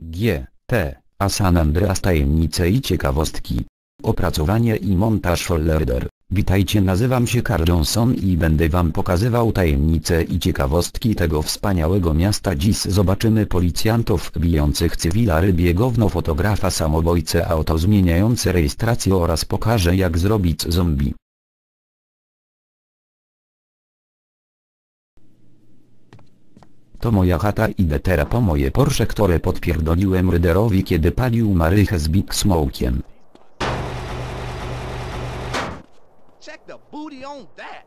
G. T. A San Andreas tajemnice i ciekawostki. Opracowanie i montaż folder. Witajcie nazywam się Carl Johnson i będę wam pokazywał tajemnice i ciekawostki tego wspaniałego miasta dziś zobaczymy policjantów bijących cywila rybie gówno fotografa samobójcę auto zmieniające rejestrację oraz pokażę jak zrobić zombie. To moja chata idę teraz po moje Porsche które podpierdoliłem Ryderowi kiedy palił marychę z Big Smokiem. Check the booty on that.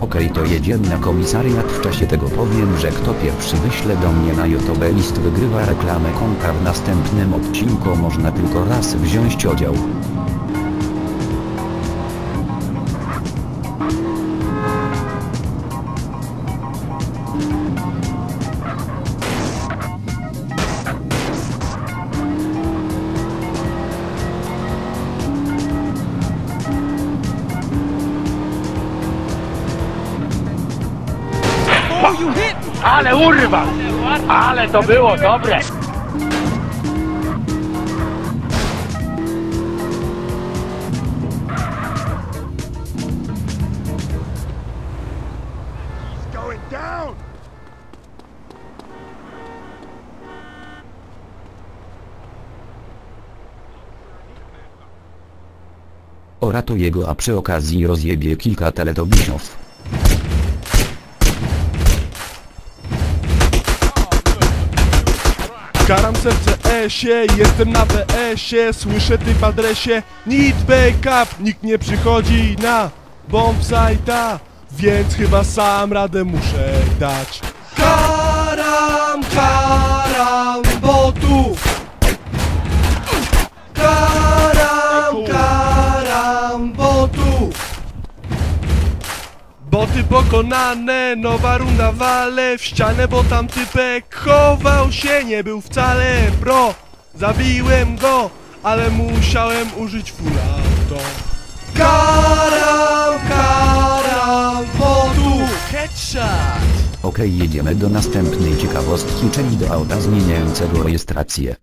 Okej to jedziemy na komisariat w czasie tego powiem, że kto pierwszy wyśle do mnie na YouTube list wygrywa reklamę konta w następnym odcinku można tylko raz wziąć udział. Ale urwa! Ale to było dobre! Down. Orato jego a przy okazji rozjebie kilka teletobisiów. Karam serce esie, jestem na BS-ie Słyszę ty w adresie Need backup, nikt nie przychodzi na bombsite'a Więc chyba sam radę muszę dać. Karam, karam botów Karam, Boty pokonane, nowa runda wale w ścianę, bo tam typek chował się, nie był wcale pro. Zabiłem go, ale musiałem użyć full auto. Karam, karam, botów, headshot. Okej jedziemy do następnej ciekawostki czyli do auta zmieniającego rejestrację.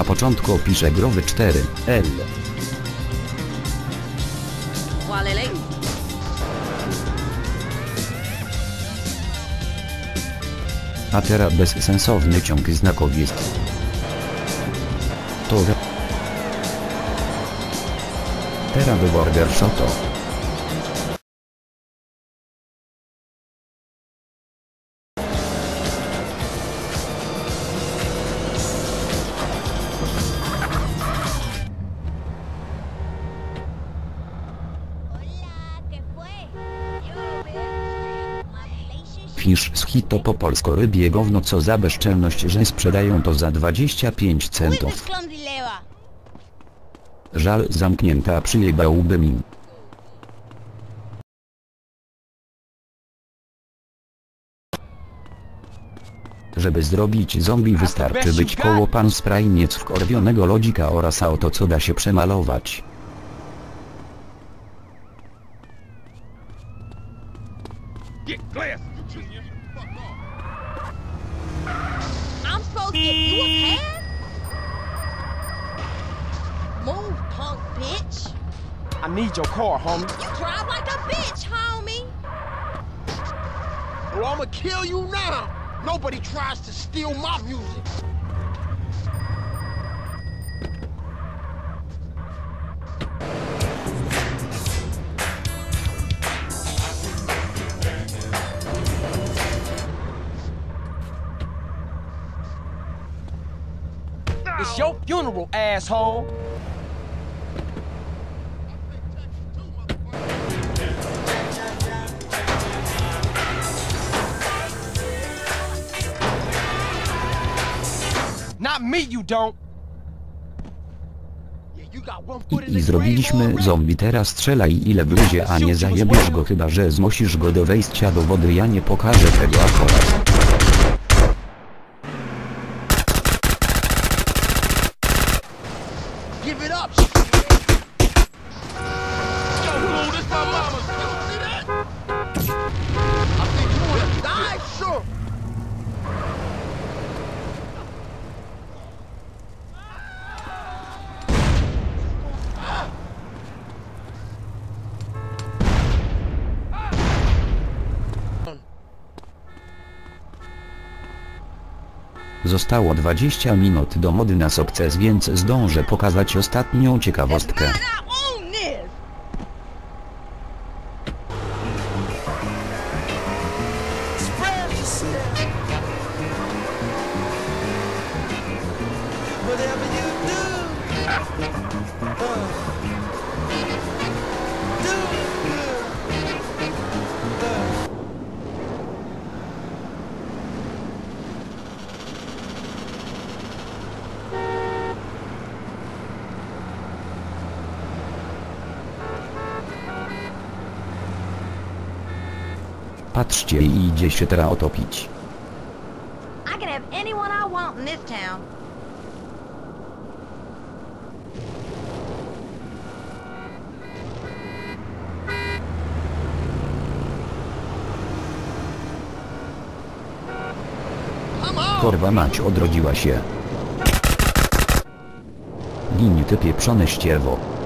Na początku pisze growy 4, L. A teraz bezsensowny ciąg znaków jest. To. Teraz do border Fisz z hito po polsko rybie gówno co za bezczelność że sprzedają to za 25 Who is this centów. Żal zamknięta przyjebałby mi. Żeby zrobić zombie wystarczy być koło pan sprayniec wkorwionego lodzika oraz auto co da się przemalować. Get glass! I'm supposed to give you a pass? Move, punk bitch. I need your car, homie. You drive like a bitch, homie. Well, I'ma kill you now. Nobody tries to steal my music. your funeral, asshole. Not me, you don't. I, I zrobiliśmy zombie teraz strzelaj ile bluzie a nie zajebiesz go chyba że zmusisz go do wejścia do wody ja nie pokażę tego akurat. give it up. Zostało 20 minut do mody na sukces więc zdążę pokazać ostatnią ciekawostkę. Patrzcie i idzie się teraz otopić. Korwa mać odrodziła się. Ginie ty pieprzone ścierwo.